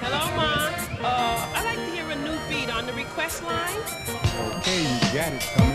Hello, Mom. Uh, I'd like to hear a new beat on the request line. Okay, you got it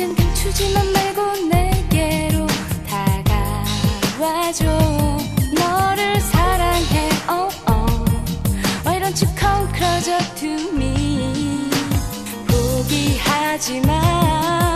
이젠 감추지만 말고 내게로 다가와줘 너를 사랑해 oh oh Why don't you come closer to me 포기하지 마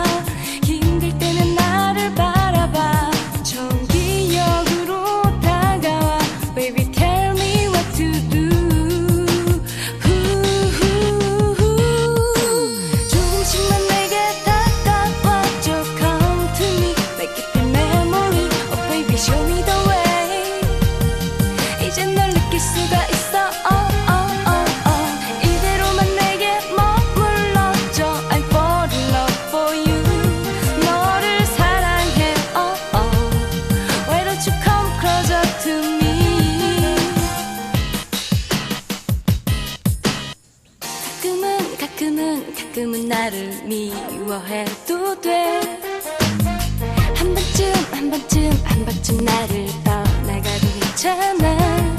미워해도 돼. 한 번쯤 한 번쯤 한 번쯤 나를 떠나가도 괜찮아.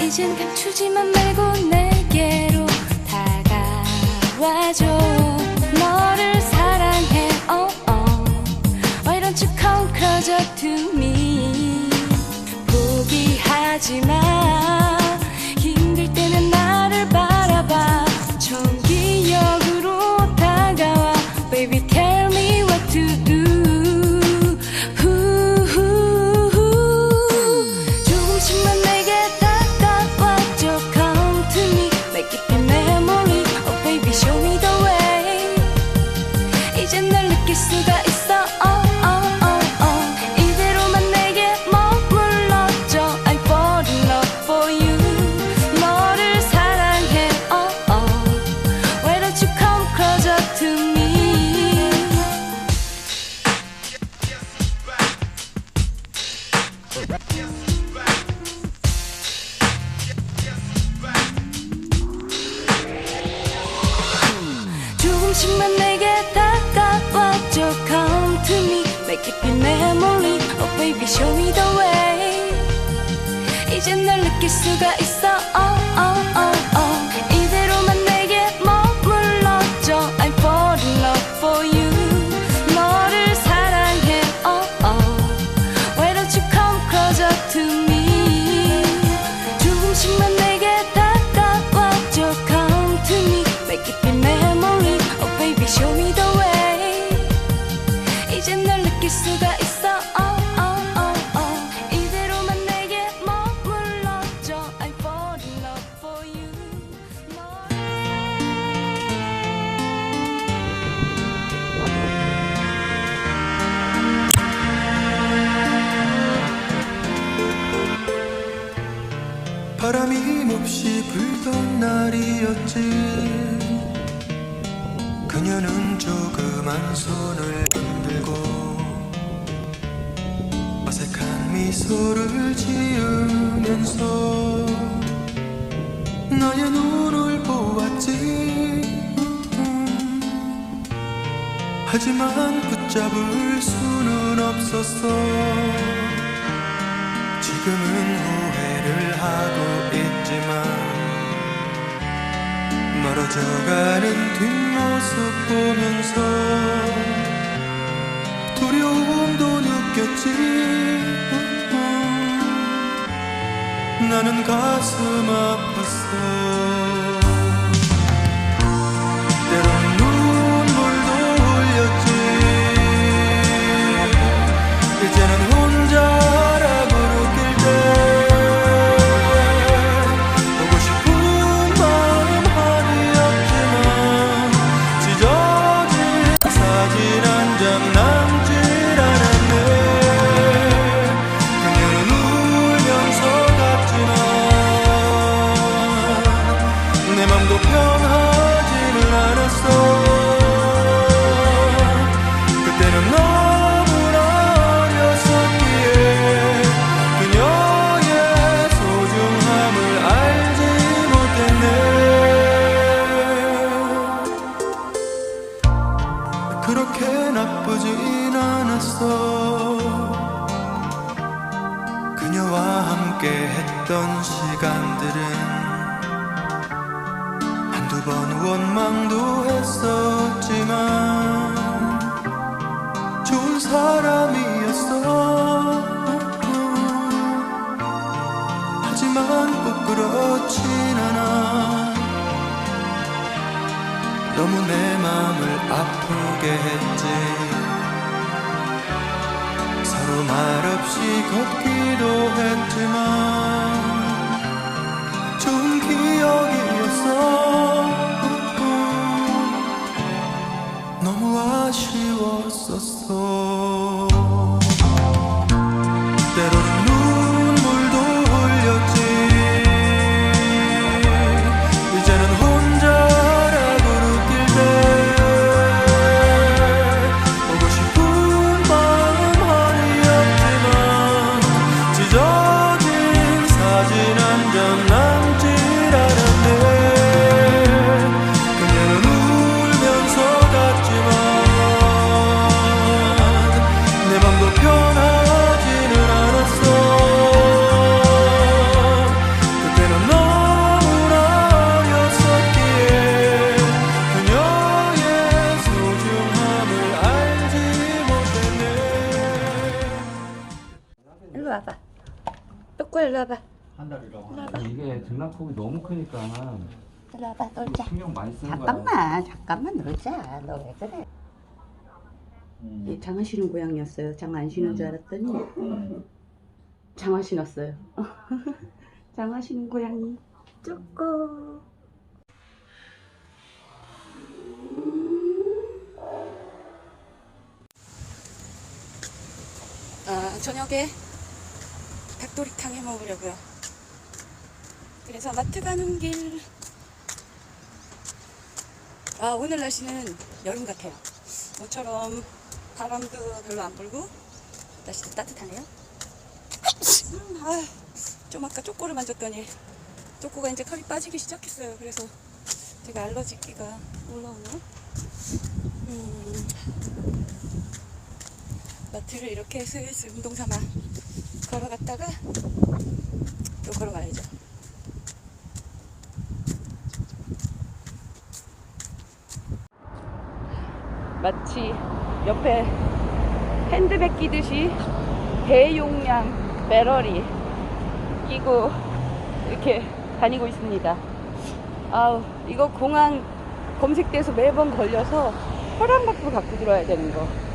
이젠 감추지만 말고 내게로 다가와줘. 너를 사랑해 oh, oh. Why don't you come closer to me 포기하지 마 조금씩만 내게 다가와줘 Come to me Make it feel memory Oh baby show me the way 이제 널 느낄 수가 있어 oh, oh, oh, oh. 몹시 불던 날이었지. 그녀는 조그만 손을 흔들고 어색한 미소를 지으면서 나의 눈을 보았지. 하지만 붙잡을 수는 없었어. 지금은 후회를 하고 멀어져가는 뒷모습 보면서 두려움도 느꼈지. 나는 가슴 있었어 한두 번 원망도 했었지만 좋은 사람이었어. 하지만 꼭 그렇진 않아. 너무 내 맘을 아프게 했지. 서로 말없이 걷기도 했지만 와봐. 똑고 일로 와봐. 이게 등락폭이 너무 크니까 일로 와봐. 놀자. 신경 많이 쓰는 거야. 잠깐만, 잠깐만 놀자. 너 왜 그래? 얘 장화 신은 고양이였어요. 장화 안 신은 줄 알았더니 장화 신었어요. 장화 신은 고양이. 쪼꼬. 아, 저녁에 닭도리탕 해 먹으려고요. 그래서 마트 가는 길. 아, 오늘 날씨는 여름 같아요. 모처럼 바람도 별로 안 불고 날씨도 따뜻하네요. 음, 아, 좀 아까 쪼꼬를 만졌더니 쪼꼬가 이제 털이 빠지기 시작했어요. 그래서 제가 알러지기가 올라오나? 음, 마트를 이렇게 슬슬 운동 삼아 걸어갔다가 또 걸어가야죠. 마치 옆에 핸드백 끼듯이 대용량 배럴이 끼고 이렇게 다니고 있습니다. 아우, 이거 공항 검색돼서 매번 걸려서 허락받고 갖고 들어야 되는 거.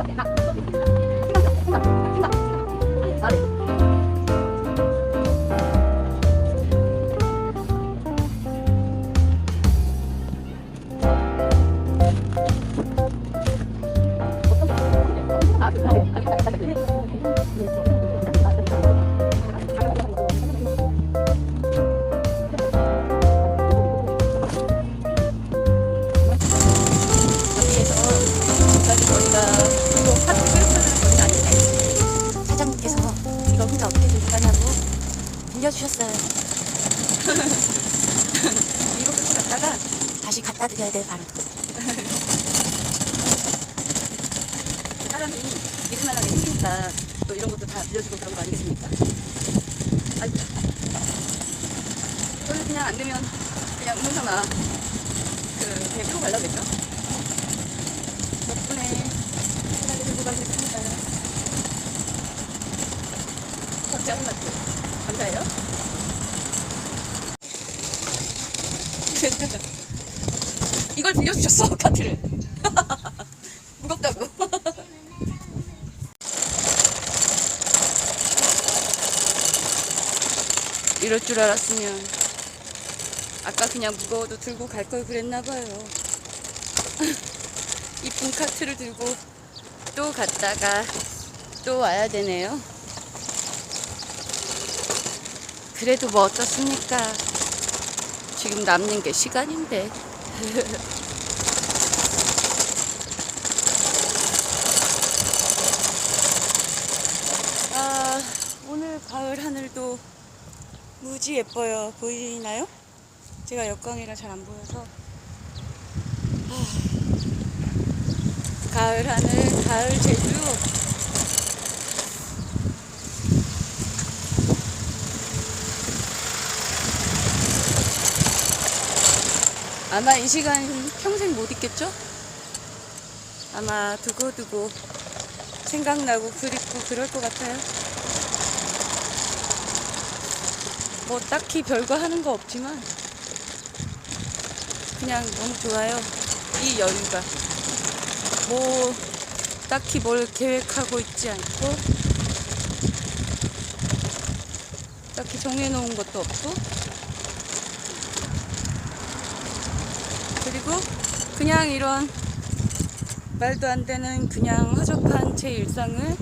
여기에서 드려야 돼 바로. 사람이 믿을 만하게 생기니까 또 이런 것도 다 빌려주고 그런 거 아니겠습니까? 아이고. 저는 그냥 안 되면 그냥 운동 삼아 그 대표로 가려고 했죠. 덕분에 편하게 들고 가고 있습니다. 박자훈 같은 감사해요. 이걸 빌려주셨어 카트를 무겁다고 이럴 줄 알았으면 아까 그냥 무거워도 들고 갈 걸 그랬나 봐요. 이쁜 카트를 들고 또 갔다가 또 와야 되네요. 그래도 뭐 어떻습니까? 지금 남는 게 시간인데 아, 오늘 가을 하늘도 무지 예뻐요. 보이나요? 제가 역광이라 잘 안 보여서. 아, 가을 하늘, 가을 제주. 아마 이 시간 평생 못 있겠죠? 아마 두고두고 생각나고 그립고 그럴 것 같아요. 뭐 딱히 별거 하는 거 없지만 그냥 너무 좋아요. 이 여유가. 뭐 딱히 뭘 계획하고 있지 않고 딱히 정해놓은 것도 없고 그리고 그냥 이런 말도 안 되는 그냥 허접한 제 일상을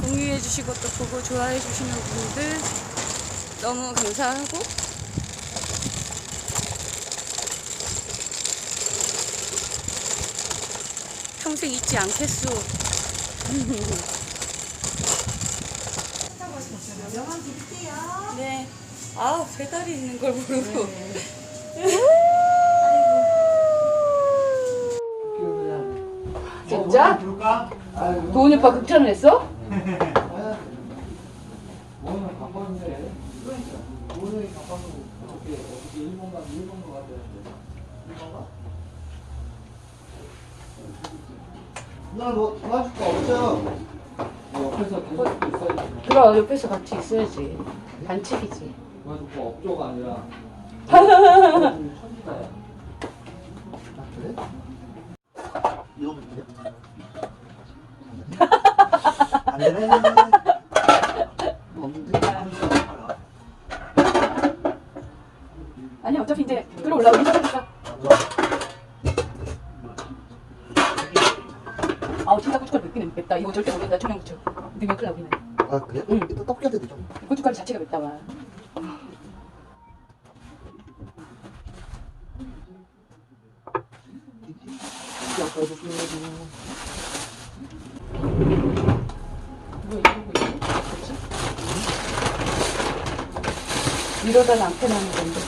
공유해 주시고 또 보고 좋아해 주시는 분들 너무 감사하고 평생 잊지 않겠소. 네. 아, 배달이 있는 걸 모르고. 진짜? 도훈이 오빠 극찬을 했어? 오늘 바빴는데 오늘 바빠서 어떻게 어떻게 일본 가 일본 거 같았는데 일본 가? 나뭐 도와줄 거 없죠? 뭐 옆에서 계속 있어야지 그럼 옆에서 같이 있어야지. 반칙이지. 도와줄 거 업조가 아니라 천지다야 아 그래? 이거 돼? 안 되네. 없는데? 아니, 어차피 이제 끌어올라오기 시작하니까. 아우, 진짜 고춧가루 맵기는 맵다. 이거 절대 모른다, 청양고추. 넣으면 큰일 나오긴 해. 아 그래? 응. 또 떡겨야 되죠. 고춧가루 자체가 맵다, 와. 이러다 남편 하는 건데.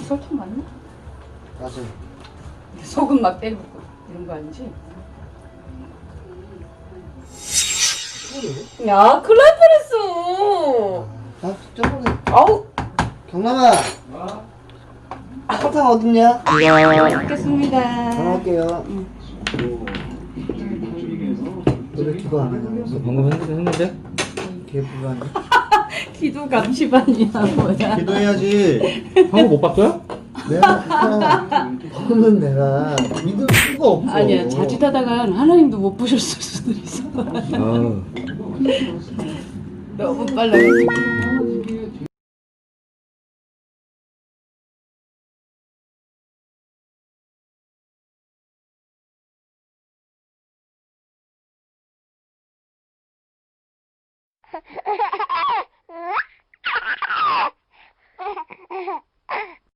이 설탕 맞나? 맞아. 소금 막 빼고 이런 거 아니지? 야, 큰일 날 뻔했어. 아 저번에 아우, 경남아. 설탕 어딨냐? 먹겠습니다. 전화할게요. 너왜 기도 안 하냐? 방금 했는데 했는데? 개불안해. 기도 감시반이야 뭐야? 기도해야지. 방금 못 봤어요? 내가 방금은 내가 믿을 수가 없어. 아니야 자칫하다가 하나님도 못 보셨을 수도 있어. 아 너무 빨라가지고.